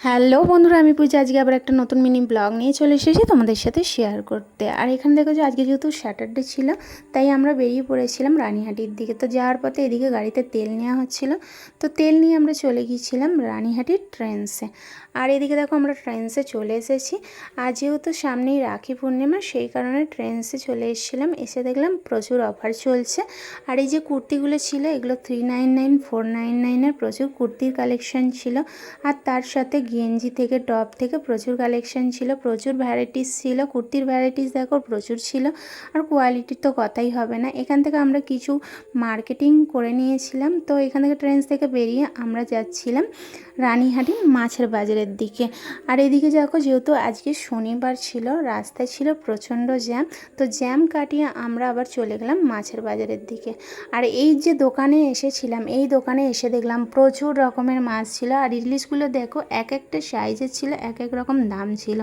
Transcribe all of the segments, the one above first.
Hello বন্ধুরা, আমি পূজা। আজকে আবার একটা নতুন মিনি ব্লগ নিয়ে চলে এসেছি তোমাদের সাথে শেয়ার করতে। আর এখানে দেখো যে আজকে যেহেতু স্যাটারডে ছিল, তাই আমরা বেরিয়ে পড়েছিলাম রানীহাটির দিকে। তো যাওয়ার পথে এদিকে গাড়িতে তেল নেওয়া হচ্ছিল। তো তেল নিয়ে আমরা চলে গিয়েছিলাম রানীহাটির ট্রেন্সে আর এদিকে দেখো আমরা ট্রেন্সে চলে এসেছি। আর যেহেতু সামনেই রাখি পূর্ণিমা, সেই কারণে ট্রেন্সে চলে এসেছিলাম। এসে দেখলাম প্রচুর অফার চলছে। আর এই যে কুর্তিগুলো ছিল, এগুলো three nine nine four nine নাইনের প্রচুর কুর্তির কালেকশন ছিল। আর তার সাথে গেঞ্জি থেকে টপ থেকে প্রচুর কালেকশন ছিল, প্রচুর ভ্যারাইটিস ছিল, কুর্তির ভ্যারাইটিস দেখো প্রচুর ছিল, আর কোয়ালিটির তো কথাই হবে না। এখান থেকে আমরা কিছু মার্কেটিং করে নিয়েছিলাম, তো এখান থেকে ট্রেন থেকে বেরিয়ে আমরা যাচ্ছিলাম রানীহাটি মাছের বাজারের দিকে। আর এদিকে দেখো যেহেতু আজকে শনিবার ছিল, রাস্তায় ছিল প্রচণ্ড জ্যাম তো জ্যাম কাটিয়ে আমরা আবার চলে গেলাম মাছের বাজারের দিকে। আর এই যে দোকানে এসেছিলাম, এই দোকানে এসে দেখলাম প্রচুর রকমের মাছ ছিল, আর ইলিশগুলো দেখো এক একটা সাইজের ছিল, এক এক রকম দাম ছিল।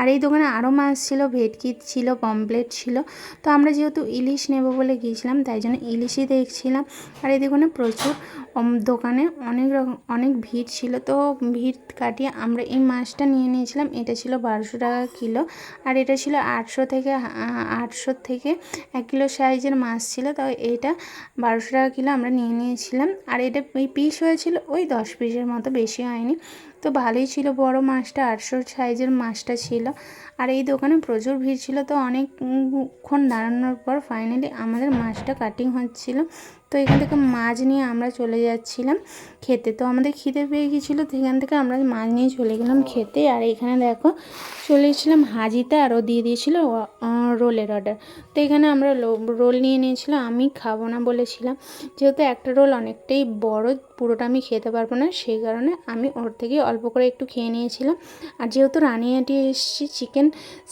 আর এই দোকানে আরও মাছ ছিল, ভেটকি ছিল পমপ্লেট ছিল। তো আমরা যেহেতু ইলিশ নেব বলে গিয়েছিলাম, তাই জন্য ইলিশই দেখছিলাম। আর এই দোকানে প্রচুর দোকানে অনেক রকম, অনেক ভিড় ছিল। তো ভিড় কাটিয়ে আমরা এই মাছটা নিয়ে নিয়েছিলাম। এটা ছিল বারোশো টাকা কিলো। আর এটা ছিল আটশো থেকে আটশো থেকে এক কিলো সাইজের মাছ ছিল। তো এটা বারোশো টাকা কিলো আমরা নিয়ে নিয়েছিলাম। আর এটা ওই পিস হয়েছিল, ওই দশ পিসের মতো, বেশি হয়নি। তো ভালোই ছিল, বড় মাছটা, আটশো সাইজের মাছটা ছিল। আর এই দোকানে প্রচুর ভিড় ছিল, তো অনেকক্ষণ দাঁড়ানোর পর ফাইনালি আমাদের মাছটা কাটিং হচ্ছিল। তো এখান থেকে মাছ নিয়ে আমরা চলে যাচ্ছিলাম খেতে। তো আমাদের খিদে পেয়ে গিয়েছিল, তো এখান থেকে আমরা মাছ নিয়ে চলে গেলাম খেতে। আর এখানে দেখো, চলে এসেছিলাম হাজিতে আরও দিয়ে দিয়েছিল রোলের অর্ডার তো এখানে আমরা রোল নিয়ে নিয়েছিলাম আমি খাব না বলেছিলাম। যেহেতু একটা রোল অনেকটাই বড়, পুরোটা আমি খেতে পারব না সেই কারণে আমি ওর থেকে অল্প করে একটু খেয়ে নিয়েছিলাম। আর যেহেতু রানিয়াটি এসেছি, চিকেন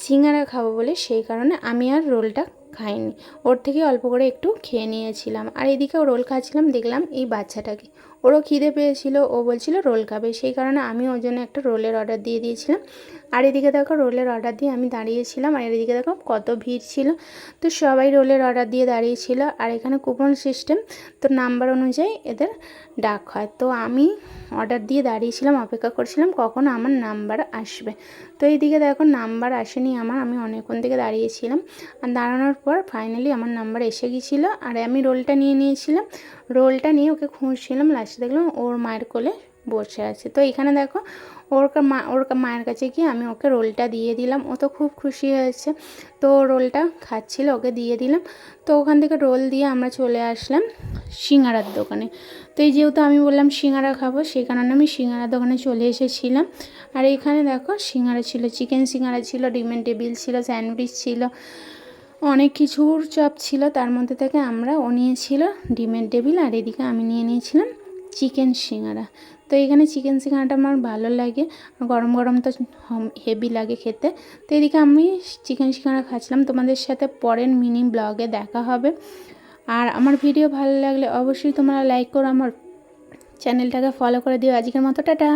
সিঙ্গারা খাব বলে সেই কারণে আমি আর রোলটা খাইনি। ওর থেকে অল্প করে একটু খেয়ে নিয়েছিলাম। আর এদিকেও রোল খাচ্ছিলাম, দেখলাম এই বাচ্চাটাকে। ওরও খিদে পেয়েছিল, ও বলছিল রোল খাবে। সেই কারণে আমি ওর জন্য একটা রোলের অর্ডার দিয়ে দিয়েছিলাম। আর এদিকে দেখো রোলের অর্ডার দিয়ে আমি দাঁড়িয়েছিলাম, আর এদিকে দেখো কত ভিড় ছিল। তো সবাই রোলের অর্ডার দিয়ে দাঁড়িয়েছিল, আর এখানে কুপন সিস্টেম তো নাম্বার অনুযায়ী এদের ডাক হয়। তো আমি অর্ডার দিয়ে দাঁড়িয়েছিলাম, অপেক্ষা করছিলাম কখন আমার নাম্বার আসবে। তো এইদিকে দেখো নাম্বার আসেনি আমার, আমি অনেকক্ষণ থেকে দাঁড়িয়েছিলাম। আর দাঁড়ানোর পর ফাইনালি আমার নাম্বার এসে গিয়েছিল, আর আমি রোলটা নিয়ে নিয়েছিলাম। রোলটা নিয়ে ওকে খুঁজছিলাম লাস্টে দেখলাম ওর মায়ের কোলে বসে আছে। তো এখানে দেখো, ওর মা, ওর মায়ের কাছে গিয়ে আমি ওকে রোলটা দিয়ে দিলাম। ও তো খুব খুশি হয়েছে। তো রোলটা খাচ্ছিল, ওকে দিয়ে দিলাম। তো ওখান থেকে রোল দিয়ে আমরা চলে আসলাম সিঙ্গারার দোকানে। তো এই যেহেতু আমি বললাম সিঙ্গারা খাব, সেই কারণে আমি সিঙ্গারার দোকানে চলে এসেছিলাম। আর এখানে দেখো, সিঙ্গারা ছিল, চিকেন সিঙ্গারা ছিল, ডিমের টেবিল ছিল, স্যান্ডউইচ ছিল, অনেক কিছুর চপ ছিল। তার মধ্যে থেকে আমরা ও নিয়েছিল ডিমের টেবিল, আর এদিকে আমি নিয়ে নিয়েছিলাম চিকেন সিঙ্গারা। তো এখানে চিকেন সিঙ্গারাটা আমার ভালো লাগে। গরম গরম তো হেভি লাগে খেতে। তো এদিকে আমি চিকেন সিঙ্গারা খাচ্ছিলাম। তোমাদের সাথে পরের মিনি ব্লগে দেখা হবে। আর আমার ভিডিও ভালো লাগলে অবশ্যই তোমরা লাইক করো। আমার চ্যানেলটাকে ফলো করে দিও। আজকের মতো, টাটা।